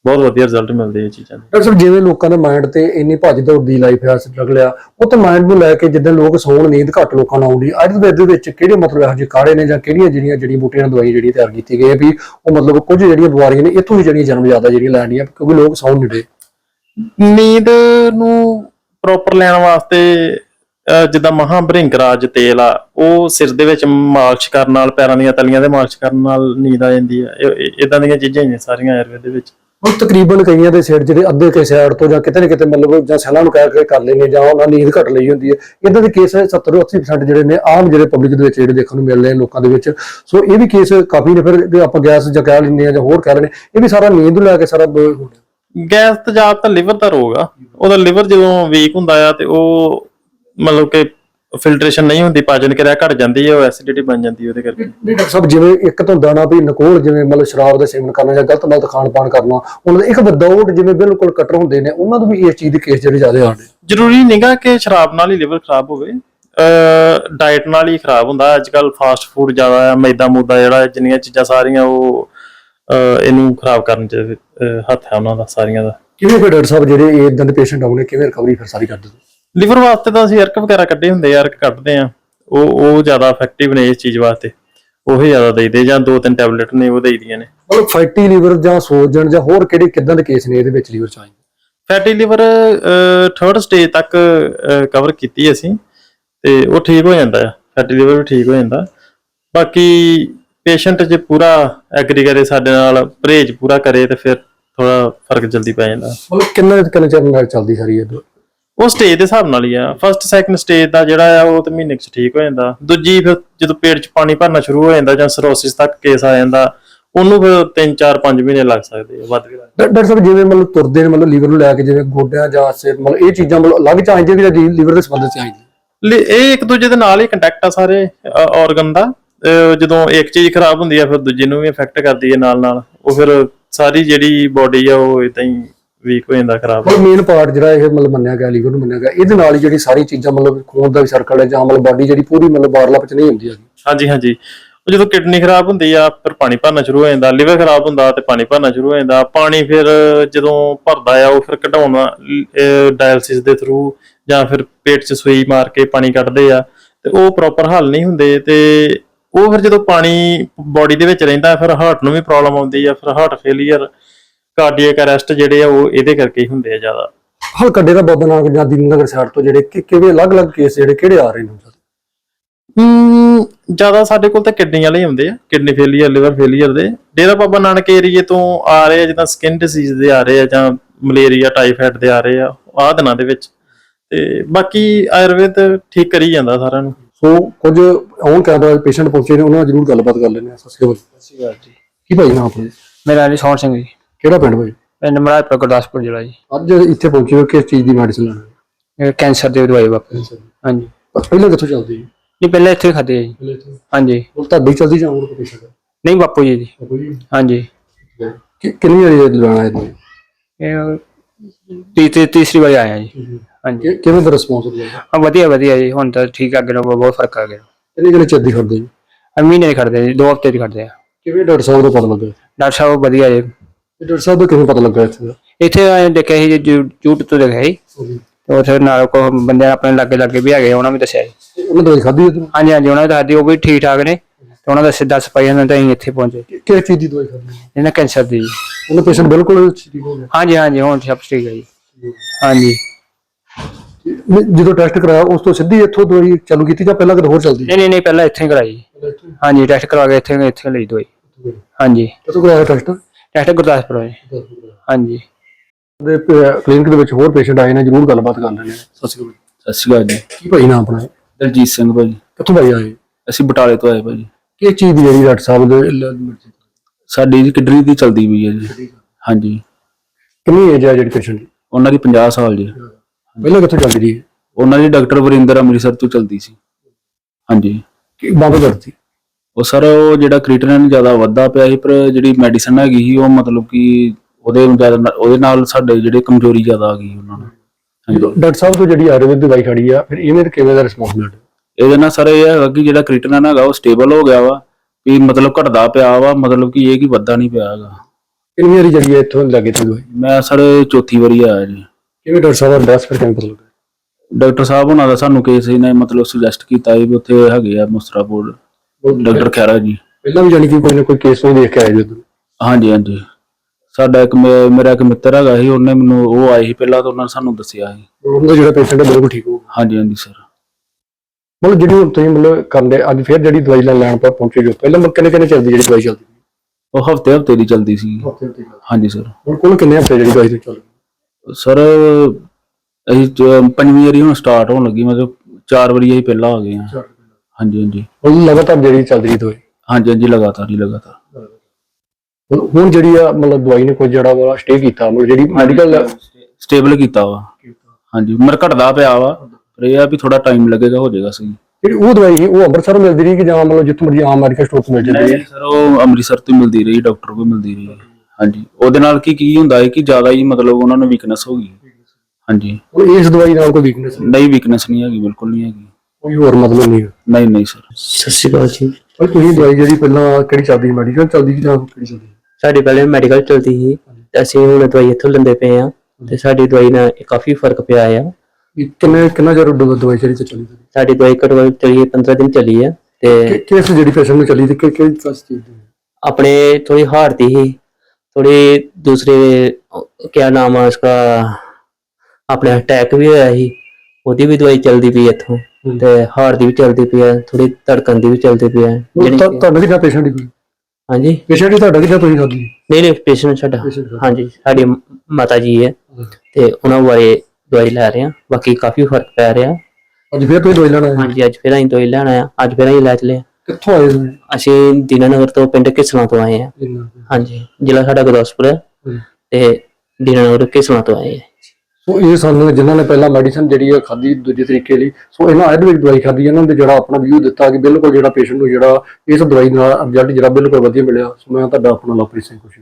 ਬਹੁਤ ਵਧੀਆ ਰਿਜ਼ਲਟ ਮਿਲਦੇ ਇਹ ਚੀਜ਼ਾਂ ਦੇ। ਡਾਕਟਰ ਸਾਹਿਬ ਜਿਵੇਂ ਲੋਕਾਂ ਦੇ ਮਾਈਂਡ ਤੇ ਇੰਨੀ ਭੱਜ ਦੌੜ ਦੀ ਲਾਈਫ ਹੈ ਸਟਰਗਲ ਆ ਉਹ ਤੇ ਮਾਈਂਡ ਨੂੰ ਲੈ ਕੇ ਜਿੱਦਾਂ ਲੋਕ ਸੌਣ ਨੀਂਦ ਘੱਟ ਲੋਕਾਂ ਨੂੰ ਆਉਂਦੀ ਆਯੁਰਵੈਦ ਦੇ ਵਿੱਚ ਕਿਹੜੇ ਮਤਲਬ ਇਹੋ ਜਿਹੇ ਕਾੜੇ ਨੇ ਜਾਂ ਕਿਹੜੀਆਂ ਜਿਹੜੀਆਂ ਜੜੀਆਂ ਬੂਟੀਆਂ ਦਵਾਈ ਜਿਹੜੀ ਤਿਆਰ ਕੀਤੀ ਗਈ ਹੈ ਵੀ ਉਹ ਮਤਲਬ ਕੁਝ ਜਿਹੜੀਆਂ ਬਿਮਾਰੀਆਂ ਨੇ ਇੱਥੋਂ ਹੀ ਜਿਹੜੀਆਂ ਜਨਮ ਜ਼ਿਆਦਾ ਜਿਹੜੀਆਂ ਲੈਣੀਆਂ ਕਿਉਂਕਿ ਲੋਕ ਸੌਣ ਨਹੀਂ ਰਹੇ ਨੀਂਦ ਨੂੰ ਪ੍ਰੋਪਰ ਲੈਣ ਵਾਸਤੇ ਜਿੱਦਾਂ ਮਹਾ ਰਾਜ ਤੇਲ ਆ ਉਹ ਸਿਰ ਦੇ ਵਿੱਚ ਮਾਲਿਸ਼ ਕਰਨ ਨਾਲ ਪੈਰਾਂ ਦੀਆਂ ਤਲੀਆਂ ਤੇ ਮਾਲਿਸ਼ ਕਰਨ ਨਾਲ ਨੀਂਦ ਆ ਜਾਂਦੀ ਆ। ਇਦਾਂ ਦੀਆਂ ਚੀਜ਼ਾਂ ਹੀ ਨੇ ਸਾਰੀਆਂ ਆਯੁਰਵੇਦ ਦੇ ਵਿੱਚ। ਹੁਣ ਤਕਰੀਬਨ ਕਈਆਂ ਦੇ ਸਿਰ ਜਿਹੜੇ ਅੱਧੇ ਕੇ ਸਾਈਡ ਤੋਂ ਜਾਂ ਕਿਤੇ ਨਾ ਕਿਤੇ ਮਤਲਬ ਜਾਂ ਸੈਲਾਂ ਨੂੰ ਕਹਿ ਕੇ ਕਰ ਲੈਣੇ ਜਾਂ ਉਹਨਾਂ ਨੀਂਦ ਘਟ ਲਈ ਹੁੰਦੀ ਹੈ। ਇਦਾਂ ਦੇ ਕੇਸ 70 80% ਜਿਹੜੇ ਨੇ ਆਮ ਜਿਹੜੇ ਪਬਲਿਕ ਦੇ ਵਿੱਚ ਜਿਹੜੇ ਦੇਖਣ ਨੂੰ ਮਿਲ ਰਹੇ ਲੋਕਾਂ ਦੇ ਵਿੱਚ। ਸੋ ਇਹ ਵੀ ਕੇਸ ਕਾਫੀ ਨੇ ਫਿਰ ਆਪਾਂ ਗੈਸ ਜਾਂ ਕਹਿ ਲੈਂਦੇ ਆ ਜਾਂ ਹੋਰ ਕਹਿ ਲੈਂਦੇ ਇਹ ਵੀ ਸਾਰਾ ਨੀਂਦ ਨੂੰ ਲੈ ਕੇ ਸਾਰਾ ਗੈਸ ਤੇਜ਼ਾਬ ਤਾਂ ਲਿਵਰ ਦਾ ਰੋਗ ਆ। ਉਹਦਾ ਲਿਵਰ ਜਦੋਂ ਵੀਕ ਹੁੰਦਾ ਆ ਤੇ ਉਹ ਮਤਲਬ ਕਿ ਫਿਲਟਰੇਸ਼ਨ ਨਹੀਂ ਹੁੰਦੀ ਪਾਚਨ ਕਿਰਿਆ ਘਟ ਜਾਂਦੀ ਹੈ ਉਹ ਐਸਿਡਿਟੀ ਬਣ ਜਾਂਦੀ ਹੈ ਉਹਦੇ ਕਰਕੇ। ਨਹੀਂ ਡਾਕਟਰ ਸਾਹਿਬ ਜਿਵੇਂ ਇੱਕ ਤਾਂ ਨਾ ਵੀ ਨਕੋਲ ਜਿਵੇਂ ਮਤਲਬ ਸ਼ਰਾਬ ਦਾ ਸੇਵਨ ਕਰਨਾ ਜਾਂ ਗਲਤ ਮਲਤ ਖਾਣ ਪਾਣ ਕਰਨਾ ਉਹਨਾਂ ਦੇ ਇੱਕ ਵਿਦਆਊਟ ਜਿਵੇਂ ਬਿਲਕੁਲ ਕੱਟਰ ਹੁੰਦੇ ਨੇ ਉਹਨਾਂ ਨੂੰ ਵੀ ਇਸ ਚੀਜ਼ ਦੇ ਕੇਸ ਜਿਹੜੇ ਜ਼ਿਆਦਾ ਆਉਂਦੇ ਜ਼ਰੂਰੀ ਨਹੀਂਗਾ ਕਿ ਸ਼ਰਾਬ ਨਾਲ ਹੀ ਲਿਵਰ ਖਰਾਬ ਹੋਵੇ। ਅ ਡਾਈਟ ਨਾਲ ਹੀ ਖਰਾਬ ਹੁੰਦਾ। ਅੱਜ ਕੱਲ ਫਾਸਟ ਫੂਡ ਜ਼ਿਆਦਾ ਆ ਮੈਦਾ ਮੂਦਾ ਜਿਹੜਾ ਜਿੰਨੀਆਂ ਚੀਜ਼ਾਂ ਸਾਰੀਆਂ ਉਹ ਇਹਨੂੰ ਖਰਾਬ ਕਰਨ ਚ ਹੱਥ ਹੈ ਉਹਨਾਂ ਦਾ ਸਾਰੀਆਂ ਦਾ। ਕਿਵੇਂ ਫਿਰ ਡਾਕਟਰ ਸਾਹਿਬ ਜਿਹੜੇ ਇਦਾਂ ਦੇ ਪੇਸ਼ੈਂਟ ਆਉਣੇ ਕਿਵੇਂ ਰਿਕਵਰੀ ਫਿਰ ਸਾਰੀ ਕਰਦੇ ਹੋ ਲਿਵਰ ਵਾਸਤੇ ਤਾਂ ਅਸੀਂ ਅਰਕ ਵਗੈਰਾ ਕੱਢੇ ਹੁੰਦੇ ਆ ਅਰਕ ਕੱਢਦੇ ਆ। ਉਹ ਉਹ ਜ਼ਿਆਦਾ ਇਫੈਕਟਿਵ ਨੇ ਇਸ ਚੀਜ਼ ਵਾਸਤੇ। ਉਹੀ ਜ਼ਿਆਦਾ ਦੇਈਦੇ ਜਾਂ ਦੋ ਤਿੰਨ ਟੈਬਲੇਟ ਨੇ ਉਹ ਦੇਈਦੀਆਂ ਨੇ। ਮਤਲਬ ਫੈਟੀ ਲੀਵਰ ਜਾਂ ਸੋਜਨ ਜਾਂ ਹੋਰ ਕਿਹੜੇ ਕਿਦਾਂ ਦੇ ਕੇਸ ਨੇ ਇਹਦੇ ਵਿੱਚ ਲੀਵਰ ਚ ਆਏ? ਫੈਟੀ ਲਿਵਰ ਥਰਡ ਸਟੇਜ ਤੱਕ ਕਵਰ ਕੀਤੀ ਅਸੀਂ ਤੇ ਉਹ ਠੀਕ ਹੋ ਜਾਂਦਾ ਹੈ ਫੈਟੀ ਲਿਵਰ ਵੀ ਠੀਕ ਹੋ ਜਾਂਦਾ। ਬਾਕੀ ਪੇਸ਼ੈਂਟ ਜੇ ਪੂਰਾ ਐਗਰੀ ਕਰੇ ਸਾਡੇ ਨਾਲ ਪਰਹੇਜ ਪੂਰਾ ਕਰੇ ਤੇ ਫਿਰ ਥੋੜਾ ਫ਼ਰਕ ਜਲਦੀ ਪੈ ਜਾਂਦਾ। ਮਤਲਬ ਕਿੰਨਾ ਕਿੰਨੇ ਚਿਰ ਨਾਲ ਚੱਲਦੀ ਸਾਰੀ ਇਹ? ਉਹ ਸਟੇਜ ਦੇ ਹਿਸਾਬ ਨਾਲ ਹੀ ਆ। ਫਸਟ ਸੈਕੰਡ ਸਟੇਜ ਦਾ ਜਿਹੜਾ ਆ ਉਹ ਤੇ ਮਹੀਨੇ 'ਚ ਠੀਕ ਹੋ ਜਾਂਦਾ। ਦੂਜੀ ਫਿਰ ਜਦੋਂ ਪੇਟ 'ਚ ਪਾਣੀ ਭਰਨਾ ਸ਼ੁਰੂ ਹੋ ਜਾਂਦਾ ਜਾਂ ਸਰੋਸਿਸ ਤੱਕ ਕੇਸ ਆ ਜਾਂਦਾ ਉਹਨੂੰ ਫਿਰ 3 4 5 ਮਹੀਨੇ ਲੱਗ ਸਕਦੇ ਆ ਵੱਧ ਵੀ ਲੱਗ ਡਾਕਟਰ ਸਾਹਿਬ ਜਿਵੇਂ ਮਤਲਬ ਤੁਰਦੇ ਨੇ ਮਤਲਬ ਲੀਵਰ ਨੂੰ ਲੈ ਕੇ ਜਿਵੇਂ ਗੋਡਿਆਂ ਜਾਂ ਸਿਰ ਮਤਲਬ ਇਹ ਚੀਜ਼ਾਂ ਮਤਲਬ ਅਲੱਗ ਚ ਆਈਆਂ ਜਾਂ ਲੀਵਰ ਦੇ ਸੰਬੰਧ ਚ ਆਈਆਂ ਲੀ- ਇਹ ਇੱਕ ਦੂਜੇ ਦੇ ਨਾਲ ਹੀ ਕੰਟੈਕਟ ਆ ਸਾਰੇ ਆਰਗਨ ਦਾ। ਜਦੋਂ ਇੱਕ ਚੀਜ਼ ਖਰਾਬ ਹੁੰਦੀ ਆ ਫਿਰ ਦੂਜੇ ਨੂੰ ਵੀ ਇਫੈਕਟ ਕਰਦੀ ਹੈ ਨਾਲ ਨਾਲ ਉਹ ਫਿਰ ਸਾਰੀ ਜਿਹੜੀ ਬਾਡੀ ਆ ਉਹ ਇਦਾਂ ਹੀ ਵੀਕ ਹੋ ਜਾਂਦਾ ਖਰਾਬ। ਮਤਲਬ ਮੇਨ ਪਾਰਟ ਜਿਹੜਾ ਇਹ ਮਤਲਬ ਮੰਨਿਆ ਗਿਆ ਲੀਵਰ ਨੂੰ ਮੰਨਿਆ ਗਿਆ ਇਹਦੇ ਨਾਲ ਹੀ ਜਿਹੜੀ ਸਾਰੀ ਚੀਜ਼ਾਂ ਮਤਲਬ ਖੂਨ ਦਾ ਵੀ ਸਰਕਲ ਹੈ ਜਾਂ ਮਤਲਬ ਬਾਡੀ ਜਿਹੜੀ ਪੂਰੀ ਮਤਲਬ ਬਾਰਲਾ ਵਿੱਚ ਨਹੀਂ ਹੁੰਦੀ ਹਾਂਜੀ ਹਾਂਜੀ। ਉਹ ਜਦੋਂ ਕਿਡਨੀ ਖਰਾਬ ਹੁੰਦੀ ਆ ਫਿਰ ਪਾਣੀ ਭਰਨਾ ਸ਼ੁਰੂ ਹੋ ਜਾਂਦਾ। ਲਿਵਰ ਖਰਾਬ ਹੁੰਦਾ ਤੇ ਪਾਣੀ ਭਰਨਾ ਸ਼ੁਰੂ ਹੋ ਜਾਂਦਾ। ਪਾਣੀ ਫਿਰ ਜਦੋਂ ਭਰਦਾ ਆ ਉਹ ਫਿਰ ਕਢਾਉਣਾ ਡਾਇਲਿਸਿਸ ਦੇ ਥਰੂ ਜਾਂ ਫਿਰ ਪੇਟ 'ਚ ਸੂਈ ਮਾਰ ਕੇ ਪਾਣੀ ਕੱਢਦੇ ਆ। ਤੇ ਉਹ ਪ੍ਰੋਪਰ ਹੱਲ ਨਹੀਂ ਹੁੰਦੇ ਤੇ ਉਹ ਫਿਰ ਜਦੋਂ ਪਾਣੀ ਬਾਡੀ ਦੇ ਵਿੱਚ ਰਹਿੰਦਾ ਫਿਰ ਹਾਰਟ ਨੂੰ ਵੀ ਪ੍ਰੋਬਲਮ ਆਉਂਦੀ ਆ ਫਿਰ ਹਾਰਟ ਫੇਲੀਅਰ ਕਾਰਡੀਅਕ ਅਰੈਸਟ ਜਿਹੜੇ ਆ ਉਹ ਇਹਦੇ ਕਰਕੇ ਹੀ ਹੁੰਦੇ ਆ ਜ਼ਿਆਦਾ। ਹਲਕੱਡੇ ਦਾ ਬਾਬਾ ਨਾਨਕ ਜਾਂ ਦੀਨਨਗਰ ਸਾਈਡ ਤੋਂ ਜਿਹੜੇ ਕਿ- ਕਿਵੇਂ ਅਲੱਗ-ਅਲੱਗ ਕੇਸ ਜਿਹੜੇ ਕਿਹੜੇ ਆ ਰਹੇ ਨੇ ਹਮ ਜ਼ਿਆਦਾ ਸਾਡੇ ਕੋਲ ਤਾਂ ਕਿਡਨੀ ਵਾਲੇ ਹੀ ਹੁੰਦੇ ਆ ਕਿਡਨੀ ਫੇਲੀਅਰ ਲਿਵਰ ਫੇਲੀਅਰ ਦੇ। ਡੇਰਾ ਬਾਬਾ ਨਾਨਕ ਏਰੀਏ ਤੋਂ ਆ ਰਹੇ ਆ ਜਿੱਦਾਂ ਸਕਿਨ ਡਿਸੀਜ਼ ਦੇ ਆ ਰਹੇ ਆ ਜਾਂ ਮਲੇਰੀਆ ਟਾਈਫਾਇਡ ਦੇ ਆ ਰਹੇ ਆ ਆਹ ਦਿਨਾਂ ਦੇ ਵਿੱਚ। ਤੇ ਬਾਕੀ ਆਯੁਰਵੇਦ ਠੀਕ ਕਰੀ ਜਾਂਦਾ ਸਾਰਿਆਂ ਨੂੰ। ਸੋ ਕੁਝ ਔਨ ਕੈਮਰਾ ਪੇਸ਼ੈਂਟ ਪਹੁੰਚੇ ਨੇ ਉਹਨਾਂ ਨਾਲ ਜ਼ਰੂਰ ਗੱਲਬਾਤ ਕਰ ਲੈਂਦੇ ਆ ਸਤਿ ਸ਼੍ਰੀ ਅਕਾਲ ਜੀ। ਕੀ ਭਾਈ ਨਾਮ ਆਪਣਾ? ਮੇਰਾ ਨਾਮ ਸੋਹਣ ਸਿੰਘ ਜੀ। ਕਿਹੜਾ ਪਿੰਡ ਭਾਈ? ਪਿੰਡ ਮਰਾਜਪੁਰ ਗੁਰਦਾਸਪੁਰ ਜ਼ਿਲ੍ਹਾ ਜੀ। ਅੱਜ ਇੱਥੇ ਪਹੁੰਚੇ ਹੋ ਕਿਸ ਚੀਜ਼ ਦੀ ਮੈਡੀਸਿਨ ਲੈਣਾ? ਇਹ ਕੈਂਸਰ ਦੀ ਦਵਾਈ ਵਾਪਸ। ਹਾਂਜੀ। ਪਹਿਲਾਂ ਕਿੱਥੋਂ ਚੱਲਦੀ ਹੈ? ਨਹੀਂ ਪਹਿਲਾਂ ਇੱਥੇ ਖਾਦੇ ਜੀ। ਪਹਿਲੇ ਇੱਥੇ। ਹਾਂਜੀ। ਹੁਣ ਤੁਹਾਡੀ ਚੱਲਦੀ ਜਾਂ ਹੋਰ ਕੋਈ ਪੇਸ਼ੈਂਟ? ਨਹੀਂ ਬਾਪੂ ਜੀ ਦੀ। ਕੋਈ ਹਾਂਜੀ। ਕਿ- ਕਿੰਨੀ ਵਾਰੀ ਇਹ ਲੈਣਾ ਹੈ ਤੁਸੀਂ ਇਹ ਤੀ- ਤੀ- ਤੀਸਰੀ ਵਾਰ ਆਇਆ ਜੀ। ਹਾਂਜੀ। ਕਿ- ਕਿਵੇਂ ਦਾ ਰਿਸਪੌਂਸ ਮਿਲਿਆ ਹਾਂ ਵਧੀਆ ਵਧੀਆ ਜੀ। ਹੁਣ ਤਾਂ ਠੀਕ ਆ ਅੱਗੇ ਨਾਲੋਂ ਬਹੁਤ ਫ਼ਰਕ ਆ ਗਿਆ। ਕਿੰਨੇ ਕਿੰਨੇ ਚਿਰ ਦੀ ਖੜਦੇ ਜੀ? ਆ ਮਹੀਨੇ ਖੜਦੇ ਜੀ ਦੋ ਹਫ਼ਤੇ ਦੀ ਖੜਦੇ ਆ। ਕਿਵੇਂ ਡਾਕਟਰ ਸਾਹਿਬ ਦਾ ਪਤਾ ਲੱਗਾ? ਡਾਕਟਰ ਸਾਹਿਬ ਵਧੀਆ ਜੀ। ਡਾਕਟਰ ਸਾਹਿਬ ਦਾ ਕਿਵੇਂ ਪਤਾ ਲੱਗਾ ਇੱਥੇ ਦਾ? ਇੱਥੇ ਆਏ ਦੇਖਿਆ ਸੀ ਜੀ YouTube ਤੋਂ ਦੇਖਿਆ ਸੀ। ਤੇ ਉੱਥੇ ਨਾਲ ਕੋ ਬੰਦੇ ਆਪਣੇ ਲਾਗੇ ਲਾਗੇ ਵੀ ਹੈਗੇ ਉਹਨਾਂ ਵੀ ਦੱਸਿਆ ਜੀ ਉਹਨਾਂ ਦਵਾਈ ਖਾਧੀ ਹੈ ਤੂੰ ਹਾਂਜੀ ਹਾਂਜੀ ਉਹਨਾਂ ਨੇ ਦੱਸਦੀ ਉਹ ਵੀ ਠੀਕ ਠਾਕ ਨੇ। ਤੇ ਉਹਨਾਂ ਦਾ ਸਿੱਧਾ ਸਪਾਈ ਉਹਨਾਂ ਤਾਂ ਅਸੀਂ ਇੱਥੇ ਪਹੁੰਚੇ। ਕਿਸ ਚੀਜ਼ ਦੀ ਦਵਾਈ ਖਾਧੀ? ਇਹਨਾਂ ਕੈਂਸਰ ਦੀ ਉਹਨਾਂ ਪੇਸ਼ੈਂਟ ਬਿਲਕੁਲ ਠੀਕ ਹੋ ਗਿਆ? ਹਾਂਜੀ ਹਾਂਜੀ ਹੁਣ ਸਭ ਠੀਕ ਹੈ ਜੀ। ਹਾਂਜੀ। ਜਦੋਂ ਟੈਸਟ ਕਰਾਇਆ ਉਸ ਤੋਂ ਸਿੱਧੀ ਇੱਥੋਂ ਦਵਾਈ ਚਾਲੂ ਕੀਤੀ ਜਾਂ ਪਹਿਲਾਂ ਕਿਤੇ ਹੋਰ ਚੱਲਦੀ? ਨਹੀਂ ਨਹੀਂ ਨਹੀਂ ਪਹਿਲਾਂ ਇੱਥੇ ਹੀ ਕਰਾਈ। ਹਾਂਜੀ ਟੈਸਟ ਕਰਵਾ ਕੇ ਇੱਥੇ ਇੱਥੇ ਲਈ ਦਵਾਈ। ਹਾਂਜੀ। ਕਿਤੋਂ ਕਰਾਇਆ ਟੈਸਟ? ਟੈਸਟ ਗੁਰਦਾਸਪੁਰ ਜੀ ਹਾਂਜੀ। ਦੇ ਕਲੀਨਿਕ ਦੇ ਵਿੱਚ ਹੋਰ ਪੇਸ਼ੈਂਟ ਆਏ ਨੇ ਜਰੂਰ ਗੱਲਬਾਤ ਕਰ ਲੈਣੇ ਸਤਿ ਸ਼੍ਰੀ ਅਕਾਲ ਸਤਿ ਸ਼੍ਰੀ ਅਕਾਲ ਜੀ। ਕੀ ਭਾਈ ਨਾਮ ਆਪਣਾ? ਹੈ? ਦਲਜੀਤ ਸਿੰਘ ਭਾਜੀ। ਕਿੱਥੋਂ ਭਾਈ ਆਏ? ਅਸੀਂ ਬਟਾਲੇ ਤੋਂ ਆਏ ਭਾਜੀ। ਕਿਸ ਚੀਜ਼ ਦੀ ਜਿਹੜੀ ਡਾਕਟਰ ਸਾਹਿਬ ਦੇ ਇਲਾਜ ਮਰਜ਼ੀ ਸਾਡੀ ਜੀ ਕਿਡਨੀ ਦੀ ਚਲਦੀ ਪਈ ਹੈ ਜੀ। ਹਾਂਜੀ। ਕਿੰਨੀ ਏਜ ਹੈ ਜਿਹੜੀ ਪੇਸ਼ੈਂਟ ਦੀ? ਉਹਨਾਂ ਦੀ 50 ਸਾਲ ਜੀ। ਪਹਿਲਾਂ ਕਿੱਥੋਂ ਚੱਲਦੀ ਰਹੀ ਉਹਨਾਂ ਦੀ ਡਾਕਟਰ ਵਰਿੰਦਰ ਅੰਮ੍ਰਿਤਸਰ ਤੋਂ ਚਲਦੀ ਸੀ। ਹਾਂਜੀ। ਕੀ ਬੰਦ ਕਰਤੀ ਉਹ ਸਰ ਉਹ ਜਿਹੜਾ ਕ੍ਰੀਟਨਨ ਜ਼ਿਆਦਾ ਵੱਧਦਾ ਪਿਆ ਸੀ ਪਰ ਜਿਹੜੀ ਮੈਡੀਸਨ ਹੈਗੀ ਸੀ ਉਹ ਮਤਲਬ ਕਿ ਉਹਦੇ ਜ਼ਿਆਦਾ ਉਹਦੇ ਨਾਲ ਸਾਡੇ ਜਿਹੜੇ ਕਮਜ਼ੋਰੀ ਜ਼ਿਆਦਾ ਆ ਗਈ ਉਹਨਾਂ ਨੂੰ। ਹਾਂਜੀ। ਡਾਕਟਰ ਸਾਹਿਬ ਤੋਂ ਜਿਹੜੀ ਆਯੁਰਵੇਦ ਦਵਾਈ ਖੜੀ ਆ ਫਿਰ ਇਹਨੇ ਕਿਵੇਂ ਦਾ ਰਿਸਪੌਂਸ ਮਿਲਿਆ? ਇਹਦੇ ਨਾਲ ਸਰ ਇਹ ਹੈਗਾ ਕਿ ਜਿਹੜਾ ਕ੍ਰੀਟਨਨ ਹੈਗਾ ਉਹ ਸਟੇਬਲ ਹੋ ਗਿਆ ਵਾ ਵੀ ਮਤਲਬ ਘਟਦਾ ਪਿਆ ਵਾ ਮਤਲਬ ਕਿ ਇਹ ਕਿ ਵੱਧਦਾ ਨਹੀਂ ਪਿਆ ਹੈਗਾ। ਕਿੰਨੀ ਵਾਰੀ ਜਿਹੜੀ ਹੈ ਇੱਥੋਂ ਲੱਗੇ ਤੇ ਦਵਾਈ ਮੈਂ ਸਰ ਚੌਥੀ ਵਾਰੀ ਆਇਆ ਜੀ। ਕਿਵੇਂ ਡਾਕਟਰ ਸਾਹਿਬ ਦਾ ਐਡਰੈਸ ਫਿਰ ਕਿਵੇਂ ਪਤਾ ਲੱਗਾ? ਡਾਕਟਰ ਸਾਹਿਬ ਉਹਨਾਂ ਦਾ ਸਾਨੂੰ ਕੇਸ ਨੇ ਮਤਲਬ ਸੁਜੈਸਟ ਕੀਤਾ ਵੀ ਉੱਥੇ ਹੈਗੇ ਆ ਮੁਸਤਰਾਪੁਰ ਡਾਕਟਰ ਖੈਰਾ ਜੀ। ਪਹਿਲਾਂ ਵੀ ਜਾਣੀ ਕਿ ਕੋਈ ਨਾ ਕੋਈ ਕੇਸ ਨੂੰ ਦੇਖ ਕੇ ਆਏ ਜਦੋਂ। ਹਾਂਜੀ ਹਾਂਜੀ। ਸਾਡਾ ਇੱਕ ਮੇ- ਮੇਰਾ ਇੱਕ ਮਿੱਤਰ ਹੈਗਾ ਸੀ ਉਹਨੇ ਮੈਨੂੰ ਉਹ ਆਏ ਸੀ ਪਹਿਲਾਂ ਤਾਂ ਉਹਨਾਂ ਨੇ ਸਾਨੂੰ ਦੱਸਿਆ ਸੀ। ਉਹਦਾ ਜਿਹੜਾ ਪੇਸ਼ੈਂਟ ਹੈ ਬਿਲਕੁਲ ਠੀਕ ਹੋ ਗਿਆ। ਹਾਂਜੀ ਹਾਂਜੀ ਸਰ। ਮਤਲਬ ਜਿਹੜੀ ਹੁਣ ਤੁਸੀਂ ਮਤਲਬ ਕਰਦੇ ਅੱਜ ਫਿਰ ਜਿਹੜੀ ਦਵਾਈ ਲੈਣ ਲੈਣ ਪਰ ਪਹੁੰਚੇ ਜੋ ਪਹਿਲਾਂ ਮਤਲਬ ਕਿੰਨੇ ਕਿੰਨੇ ਚੱਲਦੀ ਜਿਹੜੀ ਦਵਾਈ ਚੱਲਦੀ ਉਹ ਹਫ਼ਤੇ ਹਫ਼ਤੇ ਦੀ ਚਲਦੀ ਸੀ। ਹਫ਼ਤੇ ਹਫ਼ਤੇ ਹਾਂਜੀ ਸਰ। ਹੁਣ ਕੋਲ ਕਿੰਨੇ ਹਫ਼ਤੇ ਜਿਹੜੀ ਦਵਾਈ ਤੇ ਚੱਲ ਸਰ ਅਸੀਂ ਪੰਜਵੀਂ ਵਾਰੀ ਹੁਣ ਸਟਾਰਟ ਹੋਣ ਲੱਗੀ ਮਤਲਬ ਚਾਰ ਵਾਰੀ ਅਸੀਂ ਪਹਿਲਾਂ ਆ ਗਏ ਹਾਂ। ਹਾਂਜੀ ਹਾਂਜੀ। ਹੁਣ ਲਗਾਤਾਰ ਜਿਹੜੀ ਚੱਲ ਰਹੀ ਦਵਾਈ? ਹਾਂਜੀ ਹਾਂਜੀ ਲਗਾਤਾਰ ਹੀ ਲਗਾਤਾਰ। ਹੁਣ- ਹੁਣ ਜਿਹੜੀ ਆ ਮਤਲਬ ਦਵਾਈ ਨੇ ਕੋਈ ਜਿਹੜਾ ਵਾ ਸਟੇ ਕੀਤਾ ਮਤਲਬ ਜਿਹੜੀ ਮੈਡੀਕਲ ਸਟੇਬਲ ਕੀਤਾ ਵਾ। ਹਾਂਜੀ ਮਰ ਘਟਦਾ ਪਿਆ ਵਾ ਪਰ ਇਹ ਆ ਵੀ ਥੋੜਾ ਟਾਈਮ ਲੱਗੇਗਾ ਹੋ ਜਾਏਗਾ ਸਹੀ। ਜਿਹੜੀ ਉਹ ਦਵਾਈ ਸੀ ਉਹ ਅੰਮ੍ਰਿਤਸਰ ਮਿਲਦੀ ਰਹੀ ਕਿ ਜਾਂ ਮਤਲਬ ਜਿੱਥੋਂ ਮਰਜ਼ੀ ਆਮ ਮੈਡੀਕਲ ਸਟੋਰ ਤੋਂ ਮਿਲ ਜਾਂਦੀ ਹੈ ਸਰ ਉਹ ਅੰਮ੍ਰਿਤਸਰ ਤੋਂ ਮਿਲਦੀ ਰਹੀ ਡਾਕਟਰ ਕੋਲ ਮਿਲਦੀ ਰਹੀ। ਹਾਂਜੀ ਉਹਦੇ ਨਾਲ ਕੀ ਕੀ ਹੁੰਦਾ ਹੈ ਕਿ ਜ਼ਿਆਦਾ ਹੀ ਮਤਲਬ ਉਹਨਾਂ ਨੂੰ ਵੀਕਨੈਸ ਹੋ ਗਈ। ਹਾਂਜੀ। ਹੁਣ ਇਸ ਦਵਾਈ ਨਾਲ ਕੋਈ ਵੀਕਨੈਸ ਨਹੀਂ? ਵੀਕਨੈਸ ਨਹੀਂ ਹੈਗੀ ਬਿਲਕੁਲ ਨਹੀਂ ਹੈਗੀ। ਕੋਈ ਹੋਰ ਮਤਲਬ ਨਹੀਂ ਨਹੀਂ ਨਹੀਂ ਸਰ। ਸਤਿ ਸ਼੍ਰੀ ਜੀ। ਭਾਈ ਤੁਸੀਂ ਦਵਾਈ ਜਿਹੜੀ ਪਹਿਲਾਂ ਕਿਹੜੀ ਚੱਲਦੀ ਸੀ? ਮੈਡੀਕਲ ਚੱਲਦੀ ਸੀ ਜਾਂ ਕਿਹੜੀ ਚੱਲਦੀ ਸੀ? ਪਹਿਲੇ ਮੈਡੀਕਲ ਚਲਦੀ ਸੀ। ਤੇ ਅਸੀਂ ਹੁਣ ਦਵਾਈ ਇੱਥੋਂ ਲੈਂਦੇ ਪਏ ਆ ਤੇ ਸਾਡੀ ਦਵਾਈ ਨਾਲ ਕਾਫੀ ਫ਼ਰਕ ਪਿਆ ਆ। ਕਿੰਨੇ ਕਿੰਨਾ ਚਿਰ ਉਦੋਂ ਦਵਾਈ ਜਿਹੜੀ ਤੇ ਸੀ? ਸਾਡੀ ਦਵਾਈ ਘੱਟੋ ਘੱਟ ਚਲੀ 15 ਦਿਨ ਚੱਲੀ ਆ ਤੇ ਕਿਸ ਜਿਹੜੀ ਪੇਸ਼ੈਂਟ ਨੂੰ ਚੱਲੀ ਤੇ ਕਿਹੜੀ ਫਸਟ ਚੀਜ਼ ਦੀ? ਆਪਣੇ ਥੋੜੀ ਹਾਰਟ ਦੀ ਸੀ। ਥੋੜੀ ਦੂਸਰੇ ਕਿਆ ਨਾਮ ਆ ਉਸਦਾ? ਆਪਣੇ ਅਟੈਕ ਵੀ ਹੋਇਆ ਸੀ। ਉਹਦੀ ਵੀ ਦਵਾਈ ਚੱਲਦੀ ਪਈ ਇੱਥੋਂ ਤੇ ਹਾਰਟ ਦੀ ਵੀ ਚੱਲਦੀ ਪਈ ਹੈ ਥੋੜੀ ਧੜਕਨ ਦੀ ਵੀ ਚੱਲਦੀ ਪਈ ਹੈ ਜਿਹੜੀ ਤੁਹਾ- ਤੁਹਾਡਾ ਪੇਸ਼ੈਂਟ ਹੀ ਹਾਂਜੀ। ਪੇਸ਼ੈਂਟ ਹੀ ਤੁਹਾਡਾ ਕਿਹੜਾ ਤੁਸੀਂ ਖਾਦੀ ਨਹੀਂ ਨਹੀਂ ਪੇਸ਼ੈਂਟ ਸਾਡਾ Patient। ਹਾਂਜੀ ਸਾਡੀ ਮਾਤਾ ਜੀ ਹੈ। ਤੇ ਉਹਨਾਂ ਬਾਰੇ ਦਵਾਈ ਲੈ ਰਹੇ ਹਾਂ ਬਾਕੀ ਕਾਫੀ ਫ਼ਰਕ ਪੈ ਰਿਹਾ। ਅੱਜ ਫਿਰ ਤੁਸੀਂ ਦਵਾਈ ਲੈਣਾ ਹੈ? ਹਾਂਜੀ ਅੱਜ ਫਿਰ ਅਸੀਂ ਦਵਾਈ ਲੈਣ ਹਾਂ ਅੱਜ ਫਿਰ ਅਸੀਂ ਲੈ ਚਲੇ। ਕਿੱਥੋਂ ਆਏ ਤੁਸੀਂ? ਅਸੀਂ ਦੀਨਾਨਗਰ ਤੋਂ ਪਿੰਡ ਕਿਸਲਾਂ ਤੋਂ ਆਏ ਹਾਂ ਹਾਂਜੀ ਜ਼ਿਲ੍ਹਾ ਸਾਡਾ ਗੁਰਦਾਸਪੁਰ ਹੈ। ਤੇ ਦੀਨਾਨਗਰ ਕਿਸਲਾਂ ਤੋਂ ਆਏ ਹਾਂ ਸੋ ਇਹ ਸਾਨੂੰ ਜਿਨ੍ਹਾਂ ਨੇ ਪਹਿਲਾਂ ਮੈਡੀਸਨ ਜਿਹੜੀ ਹੈ ਖਾਦੀ ਦੂਜੇ ਤਰੀਕੇ ਲਈ, ਸੋ ਇਹਨਾਂ ਆਯੁਰਵੈਦਿਕ ਦਵਾਈ ਖਾਦੀ ਇਹਨਾਂ ਨੇ ਜਿਹੜਾ ਆਪਣਾ ਵਿਊ ਦਿੱਤਾ ਕਿ ਬਿਲਕੁਲ ਜਿਹੜਾ ਪੇਸ਼ੈਂਟ ਨੂੰ ਜਿਹੜਾ ਇਸ ਦਵਾਈ ਨਾਲ ਰਿਜ਼ਲਟ ਜਿਹੜਾ ਬਿਲਕੁਲ ਵਧੀਆ ਮਿਲਿਆ। ਸੋ ਮੈਂ ਤੁਹਾਡਾ ਆਪਣਾ ਲਵਪ੍ਰੀਤ ਸਿੰਘ ਖੁਸ਼ੀ